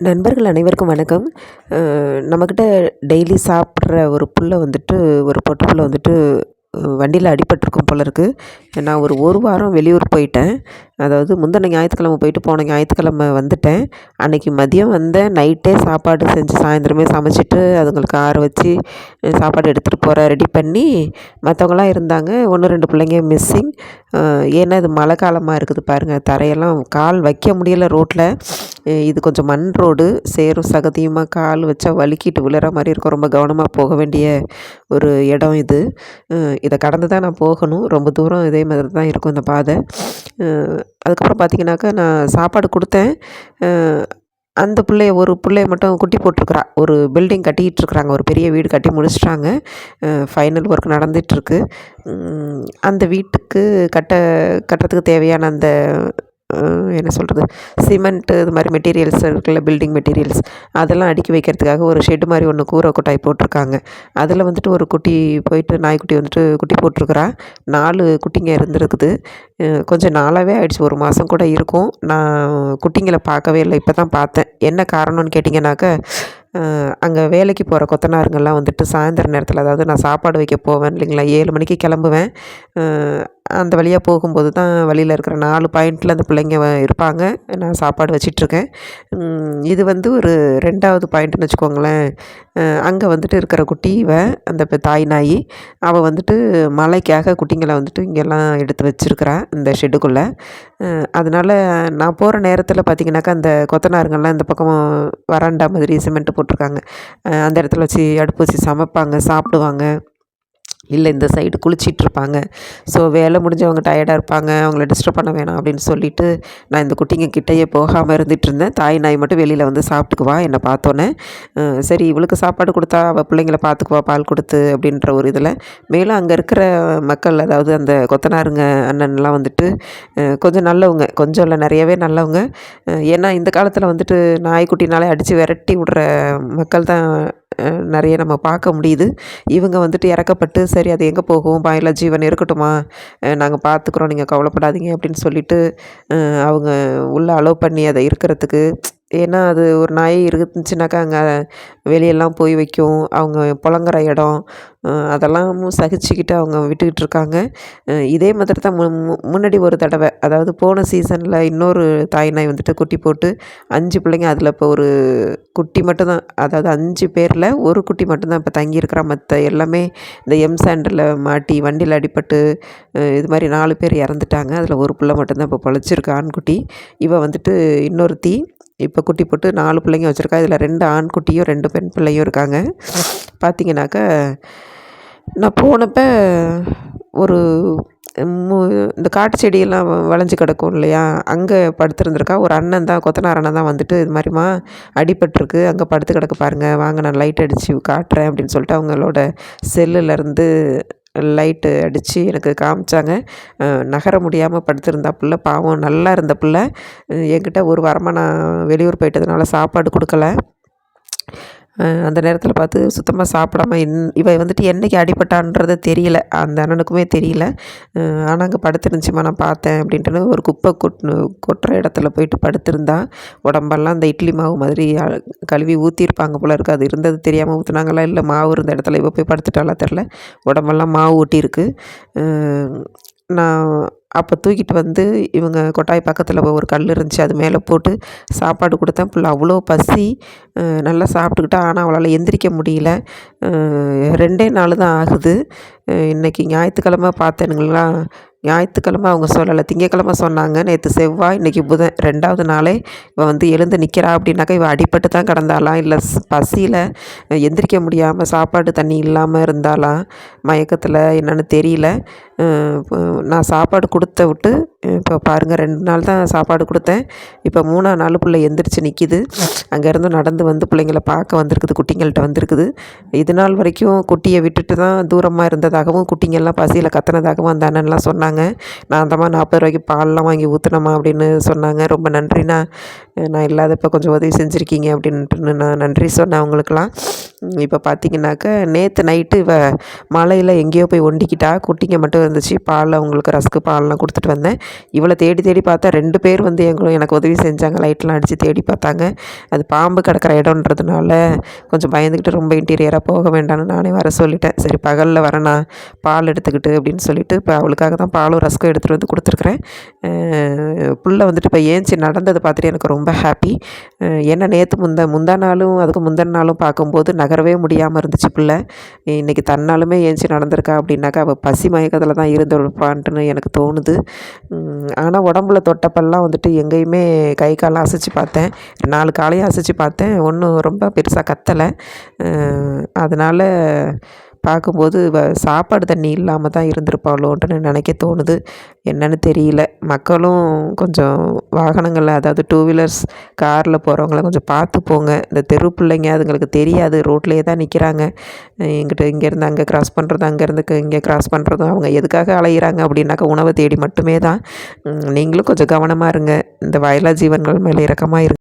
நண்பர்கள் அனைவருக்கும் வணக்கம். நம்மக்கிட்ட டெய்லி சாப்பிட்ற ஒரு புல்லை வந்துட்டு ஒரு பொட்டு புல்லை வந்துட்டு வண்டியில் அடிபட்டிருக்கும் போல இருக்குது நான் ஒரு ஒரு வாரம் வெளியூர் போயிட்டேன். அதாவது முந்தின ஞாயிற்றுக்கிழமை போயிட்டு போன ஞாயிற்றுக்கிழமை வந்துட்டேன். அன்றைக்கி மதியம் வந்தேன் நைட்டே சாப்பாடு செஞ்சு சாயந்தரமே சமைச்சிட்டு அதுங்களுக்கு ஆற வச்சு சாப்பாடு எடுத்துகிட்டு போகிற ரெடி பண்ணி மற்றவங்களாம் இருந்தாங்க. ஒன்று ரெண்டு பிள்ளைங்க மிஸ்ஸிங் ஏன்னா இது மழை காலமாக இருக்குது பாருங்கள் தரையெல்லாம் கால் வைக்க முடியல ரோட்டில் இது கொஞ்சம் மண் ரோடு சேரும் சகதியுமாக கால் வச்சா வலுக்கிட்டு விழுற மாதிரி இருக்கும். ரொம்ப கவனமாக போக வேண்டிய ஒரு இடம் இது. இதை கடந்து தான் நான் போகணும். ரொம்ப தூரம் இதே மாதிரி தான் இருக்கும் இந்த பாதை. அதுக்கப்புறம் பார்த்திங்கனாக்கா நான் சாப்பாடு கொடுத்தேன். அந்த பிள்ளைய ஒரு பிள்ளைய மட்டும் குட்டி போட்டிருக்குறா. ஒரு பில்டிங் கட்டிக்கிட்டுருக்குறாங்க ஒரு பெரிய வீடு கட்டி முடிச்சிட்டாங்க. ஃபைனல் ஒர்க் நடந்துகிட்ருக்கு அந்த வீட்டுக்கு கட்ட கட்டுறதுக்கு தேவையான அந்த என்ன சொல்கிறது சிமெண்ட்டு இது மாதிரி மெட்டீரியல்ஸ் இருக்குல்ல பில்டிங் மெட்டீரியல்ஸ் அதெல்லாம் அடுக்கி வைக்கிறதுக்காக ஒரு ஷெட்டு மாதிரி ஒன்று கூரை கொட்டாய் போட்டிருக்காங்க. அதில் வந்துட்டு ஒரு குட்டி போயிட்டு நாய்க்குட்டி வந்துட்டு குட்டி போட்டிருக்குறா. நாலு குட்டிங்க இருந்திருக்குது. கொஞ்சம் நாளாகவே ஆயிடுச்சு. ஒரு மாதம் கூட இருக்கும். நான் குட்டிங்களை பார்க்கவே இல்லை. இப்போ தான் பார்த்தேன். என்ன காரணம்னு கேட்டிங்கன்னாக்க அங்கே வேலைக்கு போகிற கொத்தனாருங்கெல்லாம் வந்துட்டு சாயந்தர நேரத்தில் அதாவது நான் சாப்பாடு வைக்க போவேன் இல்லைங்களா? ஏழு மணிக்கு கிளம்புவேன். அந்த வழியாக போகும்போது தான் வழியில் இருக்கிற நாலு பாயிண்டில் அந்த பிள்ளைங்க இருப்பாங்க. நான் சாப்பாடு வச்சிட்ருக்கேன். இது வந்து ஒரு ரெண்டாவது பாயிண்ட்டுன்னு வச்சுக்கோங்களேன். அங்கே வந்துட்டு இருக்கிற குட்டி இவ அந்த தாய் நாய் அவள் வந்துட்டு மலைக்காக குட்டிங்களை வந்துட்டு இங்கெல்லாம் எடுத்து வச்சுருக்கிறா இந்த ஷெட்டுக்குள்ளே. அதனால் நான் போகிற நேரத்தில் பார்த்திங்கனாக்கா அந்த கொத்தனாருங்கள்லாம் இந்த பக்கம் வராண்டா மாதிரி சிமெண்ட்டு போட்டிருக்காங்க அந்த இடத்துல வச்சு அடுப்பு வச்சு சமைப்பாங்க சாப்பிடுவாங்க. இல்லை இந்த சைடு குளிச்சிட்ருப்பாங்க. ஸோ வேலை முடிஞ்சவங்க டயர்டாக இருப்பாங்க. அவங்கள டிஸ்டர்ப் பண்ண வேணாம் அப்படின்னு சொல்லிட்டு நான் இந்த குட்டிங்க கிட்டேயே போகாமல் இருந்துகிட்டு இருந்தேன். தாய் நாய் மட்டும் வெளியில் வந்து சாப்பிட்டுக்குவா என்னை பார்த்தோன்னே சரி இவளுக்கு சாப்பாடு கொடுத்தா அவள் பிள்ளைங்கள பார்த்துக்குவா பால் கொடுத்து அப்படின்ற ஒரு இதில். மேலும் அங்கே இருக்கிற மக்கள் அதாவது அந்த கொத்தனாருங்க அண்ணன்லாம் வந்துட்டு கொஞ்சம் நல்லவங்க. கொஞ்சம் இல்லை நிறையவே நல்லவங்க. ஏன்னா இந்த காலத்தில் வந்துட்டு நாய்க்குட்டினாலே அடித்து விரட்டி விட்ற மக்கள் தான் நிறைய நம்ம பார்க்க முடியுது. இவங்க வந்துட்டு இறக்கப்பட்டு சரி அது எங்கே போகும்? பாயில ஜீவன் இருக்கட்டுமா? நாங்கள் பார்த்துக்குறோம். நீங்கள் கவலைப்படாதீங்க. அப்படின்னு சொல்லிவிட்டு அவங்க உள்ளே அலோவ் பண்ணி அதை இருக்கிறதுக்கு ஏன்னா அது ஒரு நாய் இருந்துச்சுனாக்கா அங்கே வெளியெல்லாம் போய் வைக்கும். அவங்க புலங்குற இடம் அதெல்லாம் சகிச்சுக்கிட்டு அவங்க விட்டுக்கிட்டு இருக்காங்க. இதே மாதிரி தான் மு முன்னாடி ஒரு தடவை அதாவது போன சீசனில் இன்னொரு தாய் நாய் வந்துட்டு குட்டி போட்டு அஞ்சு பிள்ளைங்க அதில் இப்போ ஒரு குட்டி மட்டும்தான் அதாவது அஞ்சு பேரில் ஒரு குட்டி மட்டும்தான் இப்போ தங்கியிருக்கிறா. மற்ற எல்லாமே இந்த எம் சாண்டில் மாட்டி வண்டியில் அடிபட்டு இது மாதிரி நாலு பேர் இறந்துட்டாங்க. அதில் ஒரு பிள்ளை மட்டும்தான் இப்போ பொழைச்சிருக்கு ஆண்குட்டி. இவள் வந்துட்டு இன்னொருத்தி இப்போ குட்டி போட்டு நாலு பிள்ளைங்க வச்சுருக்கா. இதில் ரெண்டு ஆண் குட்டியும் ரெண்டு பெண் பிள்ளையும் இருக்காங்க. பார்த்தீங்கன்னாக்க நான் போனப்போ ஒரு மு இந்த காட்டு செடியெல்லாம் வளைஞ்சு கிடக்கும் இல்லையா? அங்கே படுத்துருந்துருக்கா. ஒரு அண்ணன் தான் கொத்தனார் அண்ணன் தான் வந்துட்டு இது மாதிரிமா அடிபட்டிருக்கு. அங்கே படுத்து கிடக்க பாருங்கள் வாங்க நான் லைட் அடித்து காட்டுறேன் அப்படின்னு சொல்லிட்டு அவங்களோட செல்லுலேருந்து லைட்டு அடித்து எனக்கு காமிச்சாங்க. நகர முடியாமல் படுத்திருந்தா பிள்ளை பாவம் நல்லா இருந்த பிள்ளை. என்கிட்ட ஒரு வாரமாக நான் வெளியூர் போயிட்டதுனால சாப்பாடு கொடுக்கல. அந்த நேரத்தில் பார்த்து சுத்தமாக சாப்பிடாம இன் இவ வந்துட்டு என்றைக்கு அடிபட்டான்றது தெரியல. அந்த அண்ணனுக்குமே தெரியல. ஆனால் அங்கே படுத்துருந்துச்சிம்மா நான் பார்த்தேன் அப்படின்ட்டு ஒரு குப்பை கொட்டு கொட்டுற இடத்துல போயிட்டு படுத்திருந்தா உடம்பெல்லாம் அந்த இட்லி மாவு மாதிரி கழுவி ஊற்றிருப்பாங்க போல இருக்குது அது இருந்தது தெரியாமல் ஊற்றுனாங்களா இல்லை மாவு இருந்த இடத்துல இவ போய் படுத்துட்டாலாம் தெரில உடம்பெல்லாம் மாவு ஊட்டியிருக்கு. நான் அப்போ தூக்கிட்டு வந்து இவங்க கொட்டாய் பக்கத்தில் ஒரு கல் இருந்துச்சு அது மேலே போட்டு சாப்பாடு கொடுத்தேன். பிள்ளை அவ்வளோ பசி. நல்லா சாப்பிட்டுக்கிட்டா ஆனால் அவளால் எந்திரிக்க முடியல. ரெண்டே நாள் தான் ஆகுது இன்றைக்கி ஞாயிற்றுக்கிழமை பார்த்தேனுங்களா ஞாயிற்றுக்கிழமை அவங்க சொல்லலை. திங்கக்கிழமை சொன்னாங்க. நேற்று செவ்வாய் இன்றைக்கி புதன். ரெண்டாவது நாளே இவள் வந்து எழுந்து நிற்கிறா அப்படின்னாக்கா இவள் அடிப்பட்டு தான் கிடந்தாலாம் இல்லை பசியில் எந்திரிக்க முடியாமல் சாப்பாடு தண்ணி இல்லாமல் இருந்தாலாம் மயக்கத்தில் என்னென்னு தெரியல. நான் சாப்பாடு கொடுத்த விட்டு இப்போ பாருங்கள் ரெண்டு நாள் தான் சாப்பாடு கொடுத்தேன். இப்போ மூணாம் நாள் பிள்ளை எந்திரிச்சு நிற்கிது அங்கேருந்து நடந்து வந்து பிள்ளைங்கள பார்க்க வந்திருக்குது குட்டிங்கள்கிட்ட வந்திருக்குது. இது நாள் வரைக்கும் குட்டியை விட்டுட்டு தான் தூரமாக இருந்ததாகவும் குட்டிங்கெல்லாம் பசியில் கத்தினதாகவும் அந்த அண்ணன்லாம் சொன்னாங்க. நான் அந்தம்மா நாற்பது ரூபாய்க்கு பால்லாம் வாங்கி ஊற்றுனம்மா அப்படின்னு சொன்னாங்க. ரொம்ப நன்றிண்ணா. நான் இல்லாதப்போ கொஞ்சம் உதவி செஞ்சுருக்கீங்க அப்படின்ட்டு நான் நன்றி சொன்னேன் அவங்களுக்கெல்லாம். இப்போ பார்த்தீங்கன்னாக்கா நேற்று நைட்டு இவ மழையில் எங்கேயோ போய் ஒண்டிக்கிட்டா குட்டிங்க மட்டும் இருந்துச்சு. பால் அவங்களுக்கு ரஸ்க்கு பால்லாம் கொடுத்துட்டு வந்தேன். இவளை தேடி தேடி பார்த்தா ரெண்டு பேர் வந்து எங்களும் எனக்கு உதவி செஞ்சாங்க. லைட்லாம் அடித்து தேடி பார்த்தாங்க. அது பாம்பு கிடக்கிற இடம்ன்றதுனால கொஞ்சம் பயந்துக்கிட்டு ரொம்ப இன்டீரியராக போக வேண்டாம்னு நானே வர சொல்லிட்டேன். சரி பகலில் வரேண்ணா பால் எடுத்துக்கிட்டு அப்படின்னு சொல்லிட்டு இப்போ அவளுக்காக தான் பாலும் ரஸ்க்கும் எடுத்துகிட்டு வந்து கொடுத்துருக்குறேன். புள்ள வந்துட்டு இப்போ ஏன்ச்சி நடந்ததை பார்த்துட்டு எனக்கு ரொம்ப ஹாப்பி ஏன்னா நேற்று முந்த முந்தா நாளும் அதுக்கு முந்தின நாளும் பார்க்கும்போது நகை நகரவே முடியாமல் இருந்துச்சு பிள்ளை. இன்றைக்கி தன்னாலுமே ஏஞ்சி நடந்திருக்கா அப்படின்னாக்கா அவள் பசி மயக்கத்தில் தான் இருந்திருப்பான்ட்டுன்னு எனக்கு தோணுது. ஆனால் உடம்புல தொட்டப்பெல்லாம் வந்துட்டு எங்கேயுமே கை காலம் அசைச்சு பார்த்தேன். நாலு காலையும் அசைச்சு பார்த்தேன். ஒன்றும் ரொம்ப பெருசாக கத்தலை. அதனால் பார்க்கும்போது வ சாப்பாடு தண்ணி இல்லாமல் தான் இருந்திருப்பாளோன்ட்டு நினைக்க தோணுது. என்னன்னு தெரியல. மக்களும் கொஞ்சம் வாகனங்களில் அதாவது டூ வீலர்ஸ் காரில் போகிறவங்கள கொஞ்சம் பார்த்து போங்க. இந்த தெரு பிள்ளைங்க அதுங்களுக்கு தெரியாது. ரோட்லேயே தான் நிற்கிறாங்க எங்கிட்ட இங்கேருந்து அங்கே கிராஸ் பண்ணுறது அங்கேருந்து இங்கே கிராஸ் பண்ணுறதும் அவங்க எதுக்காக அலையிறாங்க அப்படின்னாக்கா உணவை தேடி மட்டுமே தான். நீங்களும் கொஞ்சம் கவனமாக இருங்க. இந்த வயலா ஜீவன்கள் மேலே இறக்கமாக இருங்க.